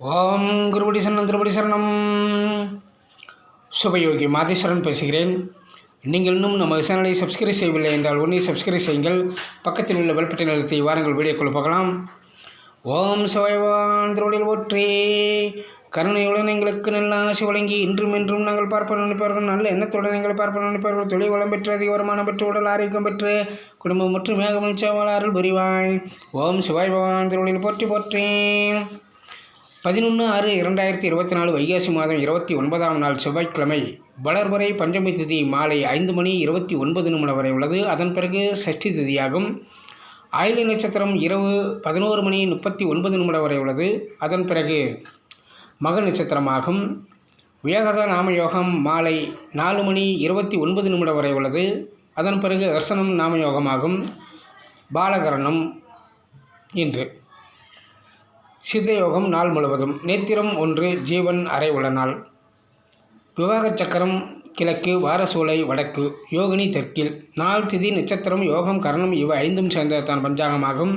ஓம் குருபடி சரணம் திருபடி சரணம். சுபயோகி மாதேஸ்வரன் பேசுகிறேன். நீங்கள் இன்னும் நம்ம சேனலை சப்ஸ்கிரைப் செய்யவில்லை என்றால் உடனே சப்ஸ்கிரைப் செய்யுங்கள். பக்கத்தில் உள்ள பெல்பட்டை நிலத்தை வாருங்கள். வீடியோக்குள் பார்க்கலாம் ஓம் சிவாயவான் திருவடியில் ஒற்றே கருணையுடன் எங்களுக்கு நல்ல ஆசை வழங்கி இன்றும் என்றும் நாங்கள் பார்ப்ப நினைப்பார்கள் நல்ல எண்ணத்துடன் எங்களை பார்ப்ப நினைப்பார்கள் தொழில் வளம் பெற்று அதிக வருமானம் பெற்று உடல் ஆரோக்கியம் பெற்று குடும்பம் மற்றும் மேகமளிச்சவாள் அருள் புரிவாய் ஓம் சிவாய் பகவான் திருவடியில் போற்றி போற்றேன் பதினொன்று ஆறு இரண்டாயிரத்தி இருபத்தி நாலு வைகாசி மாதம் இருபத்தி ஒன்பதாம் நாள் செவ்வாய்க்கிழமை வளர்வரை பஞ்சமி திதி மாலை ஐந்து மணி இருபத்தி ஒன்பது நிமிடம் வரை உள்ளது. அதன் பிறகு சஷ்டி திதியாகும். ஆயிலி நட்சத்திரம் இரவு பதினோரு மணி முப்பத்தி ஒன்பது நிமிடம் வரை உள்ளது. அதன் பிறகு மக நட்சத்திரமாகும். வியாகத நாமயோகம் மாலை நாலு மணி இருபத்தி ஒன்பது நிமிடம் வரை உள்ளது. அதன் பிறகு தர்சனம் நாமயோகமாகும். பாலகரணம் இன்று. சித்தயோகம் நாள் முழுவதும். நேத்திரம் ஒன்று ஜீவன் அறை உள்ள நாள். விவாக சக்கரம் கிழக்கு வாரசூலை வடக்கு யோகினி தெற்கில். நாள் திதி நட்சத்திரம் யோகம் கரணம் இவை ஐந்தும் சேர்ந்த தான் பஞ்சாங்கமாகும்.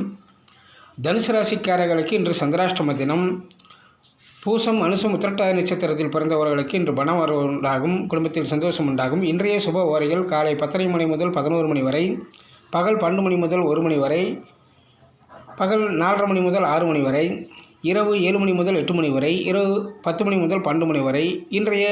தனுசு ராசிக்காரர்களுக்கு இன்று சந்திராஷ்டம தினம். பூசம் அனுசம் உத்திரட்டாதி நட்சத்திரத்தில் பிறந்தவர்களுக்கு இன்று பணம் வரவு உண்டாகும். குடும்பத்தில் சந்தோஷம் உண்டாகும். இன்றைய சுப ஓரைகள் காலை பத்தரை மணி முதல் பதினோரு மணி வரை பகல் பன்னெண்டு மணி முதல் ஒரு மணி வரை பகல் நாலரை மணி முதல் ஆறு மணி வரை இரவு ஏழு மணி முதல் எட்டு மணி வரை இரவு பத்து மணி முதல் பன்னெண்டு மணி வரை இன்றைய